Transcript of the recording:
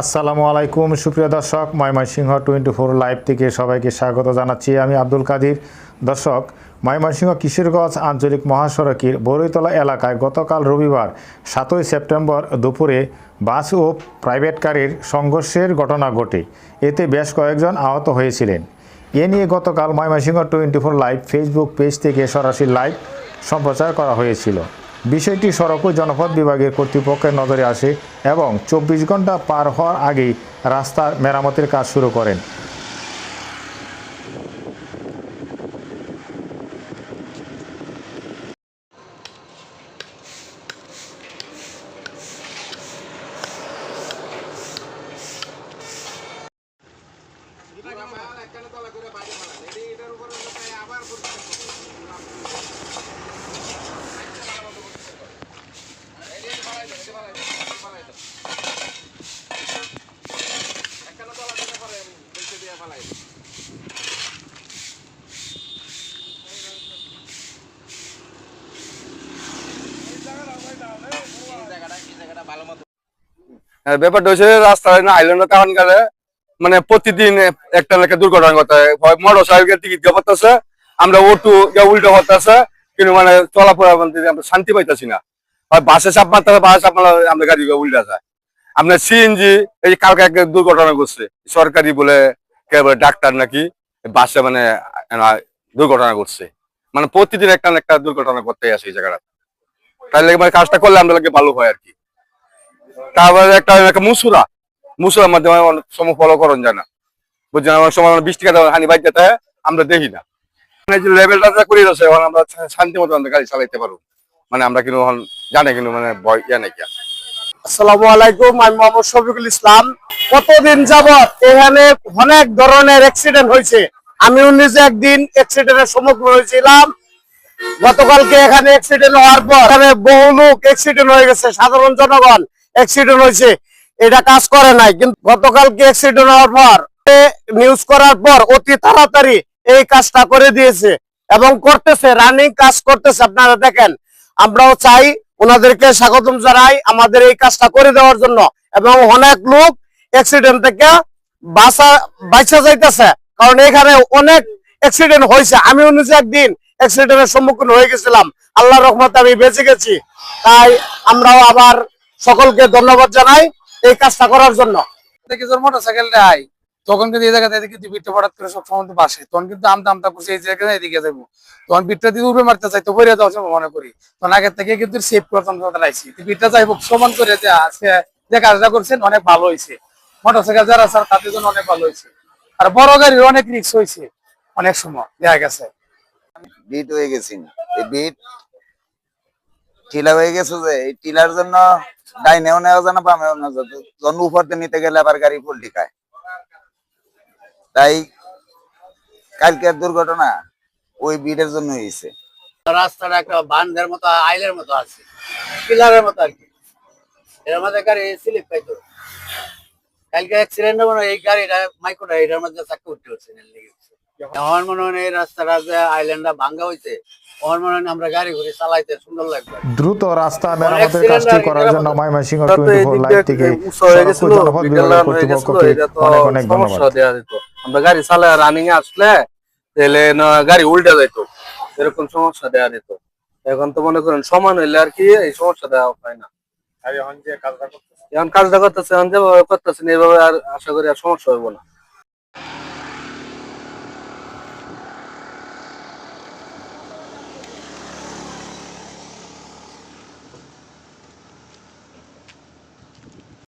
আসসালামু আলাইকুম, সুপ্রিয় দর্শক। ময়মনসিংহ টোয়েন্টি ফোর লাইভ থেকে সবাইকে স্বাগত জানাচ্ছি। আমি আব্দুল কাদির। দর্শক, ময়মনসিংহ কিশোরগঞ্জ আঞ্চলিক মহাসড়কের বরৈতলা এলাকায় গতকাল রবিবার সাতই সেপ্টেম্বর দুপুরে বাস ও প্রাইভেট কারের সংঘর্ষের ঘটনা ঘটে। এতে বেশ কয়েকজন আহত হয়েছিলেন। এ নিয়ে গতকাল Mymensingh twenty four live Facebook page থেকে সরাসরি লাইভ সম্প্রচার করা হয়েছিল। বিষয়টি সড়ক ও জনপথ বিভাগের কর্তৃপক্ষের নজরে আসে এবং চব্বিশ ঘণ্টা পার হওয়ার আগেই রাস্তার মেরামতের কাজ শুরু করেন। হ্যাঁ, ব্যাপারটা হচ্ছে না গেলে মানে প্রতিদিন একটা লেখা দুর্ঘটনা ঘটে হয় মোটর সাইকেল টিকিট আমরা অটো উল্টো কিন্তু মানে চলাফেরা আমরা শান্তি পাইতেছি না। হয় বাসে চাপ মারতে আমরা গাড়ি উল্টা যায়। আপনার সিএনজি, এই কালকে একটা দুর্ঘটনা করছে সরকারি বলে ডাক্তার নাকি বাসে মানে দুর্ঘটনা করছে মানে প্রতিদিন একটা একটা দুর্ঘটনা করতে আসে এই জায়গাটা। তাহলে মানে কাজটা করলে আমরা লাগে ভালো হয় আর কি। তারপরে একটা একটা মুসুরা। মুসুরার মাধ্যমে সময় ফলো করন যায় না বুঝছেন সময় বৃষ্টি কাটা হানি বাইক যেতে আমরা দেখি না। মানে মানে জানে মানে আমি কতদিন এখানে অনেক ধরনের অ্যাক্সিডেন্ট হয়েছে। আমিও নিজে একদিন হয়েছিলাম। গতকালকে এখানে অ্যাক্সিডেন্ট হওয়ার পর এখানে বহু লোক অ্যাক্সিডেন্ট হয়ে গেছে, সাধারণ জনগণ। অ্যাক্সিডেন্ট হয়েছে, এটা কাজ করে নাই। কিন্তু গতকালকে অ্যাক্সিডেন্ট হওয়ার পর নিউজ করার পর অতি তাড়াতাড়ি এই কাজটা করে দিয়েছে এবং করতেছে রানিং কাজ করতেছে। আপনারা দেখেন, আমরাও চাই ওনাদেরকে স্বাগতম জানাই আমাদের এই কাজটা করে দেওয়ার জন্য। এবং অনেক লোক অ্যাক্সিডেন্ট থেকে বাঁচা বাইচা যাইতেছে। কারণ এখানে অনেক অ্যাক্সিডেন্ট হয়েছে। আমি নিজে একদিন অ্যাক্সিডেন্টের সম্মুখীন হয়ে গেছিলাম। আল্লাহ রহমতে আমি বেঁচে গেছি। তাই আমরাও আবার সকলকে ধন্যবাদ জানাই এই কাজটা করার জন্য। তখন কিন্তু এই জায়গাতে করে সব সময় বাসে। তখন কিন্তু আমতা আমতা করছে এই জায়গায় এদিকে যাব। তখন বিটটা দিয়ে উপরে মারতে চাই তো পড়ে যাওয়ার মনে করি। তখন আগের থেকে কিন্তু সেভ করতাম চালাইছি বিটটা যাই হোক সমান করে যে আজকে যে কাজটা করছেন অনেক ভালো হয়েছে মোটর সাইকেল যারা স্যার তাদের জন্য অনেক ভালো হয়েছে আর বড় গাড়ির অনেক রিক্স হয়েছে অনেক সময় দেখা গেছে। বিট হয়ে গেছি। বিট টিলা হয়ে গেছে যে এই টিলার জন্য ডাইনেও নেওয়া যায় না বামেও নেওয়া যায়। উপরতে নিতে গেলে আবার গাড়ি খায় তাই কালকের দুর্ঘটনা, ওই বিটের জন্য হয়েছে। রাস্তাটা একটা বান্ধের মতো, আইলের মতো আছে, পিলারের মতো আর কি। এর মধ্যে গাড়ি স্লিপ পাইতো। কালকে অ্যাক্সিডেন্ট মানে এই গাড়িটা মাইক্রোটা এটার মধ্যে চাকরি উঠতে হচ্ছে আমার মনে হয় এই রাস্তাটা যে আইল্যান্ডটা ভাঙ্গা হয়েছে আমার আমরা গাড়ি ঘুরে চালাইতে সুন্দর লাগবে। দ্রুত রাস্তা মেরামতের কাজটি করার জন্য ময়মনসিংহ টোয়েন্টি ফোর লাইভ থেকে গেছিল, জনপথ বিকেল বিভাগের গেছিল, কর্তৃপক্ষকে অনেক অনেক ধন্যবাদ। সমস্যা দেয়া যেত। আমরা গাড়ি চালায় রানিং এ আসলে তাহলে না গাড়ি উল্টে যাইতো। এরকম সমস্যা দেয়া যেত। এখন তো মনে করেন সমান হইলে আর কি এই সমস্যা দেওয়া হয় না। এখন কাজটা করতেছে? এখন যে করতেছেন এইভাবে আর আশা করি আর সমস্যা হবে না।